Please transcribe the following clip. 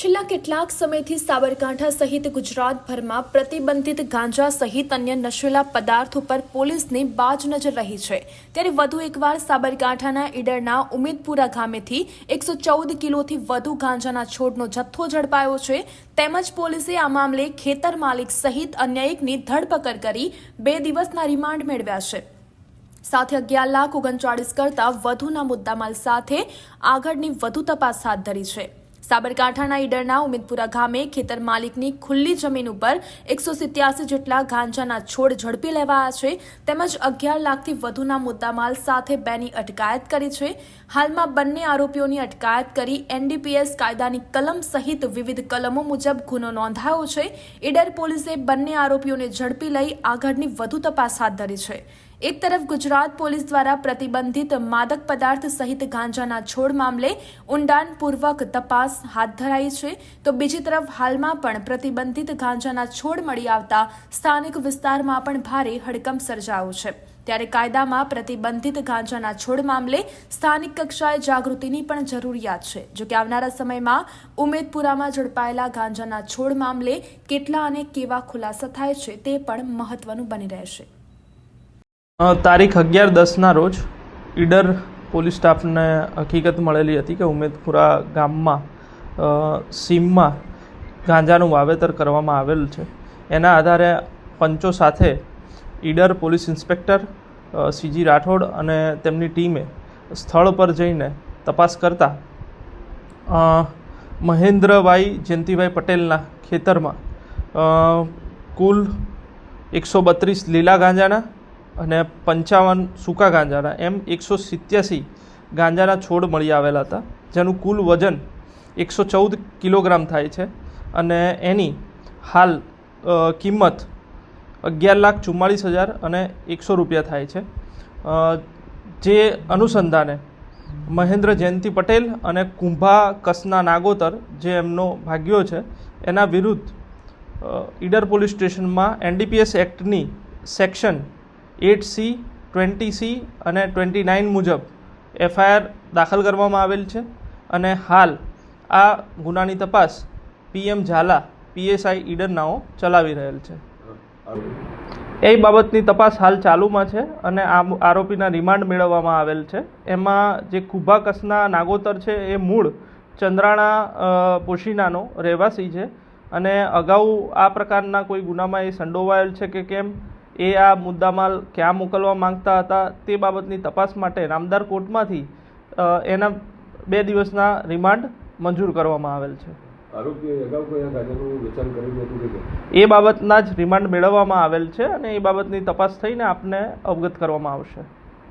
છેલ્લા કેટલાક સમયથી સાબરકાંઠા સહિત ગુજરાતભરમાં પ્રતિબંધિત ગાંજા સહિત અન્ય નશીલા પદાર્થો પર પોલીસની બાજ નજર રહી છે. ત્યારે વધુ એકવાર સાબરકાંઠાના ઈડરના ઉમેદપુરા ગામેથી એકસો ચૌદ કિલોથી વધુ ગાંજાના છોડનો જથ્થો ઝડપાયો છે. તેમજ પોલીસે આ મામલે ખેતર માલિક સહિત અન્ય એકની ધરપકડ કરી બે દિવસના રિમાન્ડ મેળવ્યા છે. સાથે અગિયાર લાખ ઓગણચાળીસ કરતાં વધુના મુદ્દામાલ સાથે આગળની વધુ તપાસ હાથ ધરી છે. સાબરકાંઠાના ઈડરના ઉમેદપુરા ગામે ખેતર માલિકની ખુલ્લી જમીન ઉપર એકસો સિત્યાસી જેટલા ગાંજાના છોડ ઝડપી લેવાયા છે. તેમજ અગિયાર લાખથી વધુના મુદ્દામાલ સાથે બેની અટકાયત કરી છે. હાલમાં બંને આરોપીઓની અટકાયત કરી એનડીપીએસ કાયદાની કલમ સહિત વિવિધ કલમો મુજબ ગુનો નોંધાયો છે. ઈડર પોલીસે બંને આરોપીઓને ઝડપી લઈ આગળની વધુ તપાસ હાથ ધરી છે. એક તરફ ગુજરાત પોલીસ દ્વારા પ્રતિબંધિત માદક પદાર્થ સહિત ગાંજાના છોડ મામલે ઊંડાણપૂર્વક તપાસ હાથ ધરાઈ છે. તો બીજી તરફ હાલમાં પણ પ્રતિબંધિત ગાંજાના છોડ મળી આવતા સ્થાનિક વિસ્તારમાં પણ ભારે હડકંપ સર્જાયો છે. ત્યારે કાયદામાં પ્રતિબંધિત ગાંજાના છોડ મામલે સ્થાનિક કક્ષાએ જાગૃતિની પણ જરૂરિયાત છે. જો કે આવનારા સમયમાં ઉમેદપુરામાં ઝડપાયેલા ગાંજાના છોડ મામલે કેટલા અને કેવા ખુલાસા થાય છે તે પણ મહત્વનું બની રહેશે. તારીખ અગિયાર દસના રોજ ઈડર પોલીસ સ્ટાફને હકીકત મળેલી હતી કે ઉમેદપુરા ગામમાં સીમમાં ગાંજાનું વાવેતર કરવામાં આવેલ છે. એના આધારે પંચો સાથે Idar police inspector C G Rathod અને તેમની ટીમે સ્થળ પર જઈને તપાસ કરતા મહેન્દ્રભાઈ જયંતિભાઈ પટેલના ખેતરમાં કુલ એકસો બત્રીસ લીલા ગાંજાના અને પંચાવન સૂકા ગાંજાના, એમ એકસો સિત્યાસી ગાંજાના છોડ મળી આવેલા હતા, જેનું કુલ વજન એકસો ચૌદ કિલોગ્રામ થાય છે અને એની હાલ કિંમત અગિયાર લાખ ચુમ્માળીસ હજાર અને એકસો રૂપિયા થાય છે. જે અનુસંધાને મહેન્દ્ર જયંતિ પટેલ અને કુંભા કસના નાગોતર જે એમનો ભાગ્યો છે, એના વિરુદ્ધ ઈડર પોલીસ સ્ટેશનમાં NDPS એક્ટની section eight C, twenty C અને ટ્વેન્ટી નાઇન મુજબ એફઆઈઆર દાખલ કરવામાં આવેલ છે અને હાલ આ ગુનાની તપાસ પીએમ ઝાલા, પીએસઆઈ ઈડરનાઓ ચલાવી રહેલ છે. એ બાબતની તપાસ હાલ ચાલુમાં છે અને આ આરોપીના રિમાન્ડ મેળવવામાં આવેલ છે. એમાં જે કુભા કસના નાગોતર છે એ મૂળ ચંદ્રાણા પોશીનાનો રહેવાસી છે અને અગાઉ આ પ્રકારના કોઈ ગુનામાં એ સંડોવાયેલ છે કે કેમ? એ આ મુદ્દામાલ ક્યાં મોકલવા માંગતા હતા તે બાબતની તપાસ માટે રામદાર કોર્ટમાંથી એના બે દિવસના રિમાન્ડ મંજૂર કરવામાં આવેલ છે? એ બાબતના જ રિમાન્ડ મેળવવામાં આવેલ છે અને એ બાબતની તપાસ થઈને આપને અવગત કરવામાં આવશે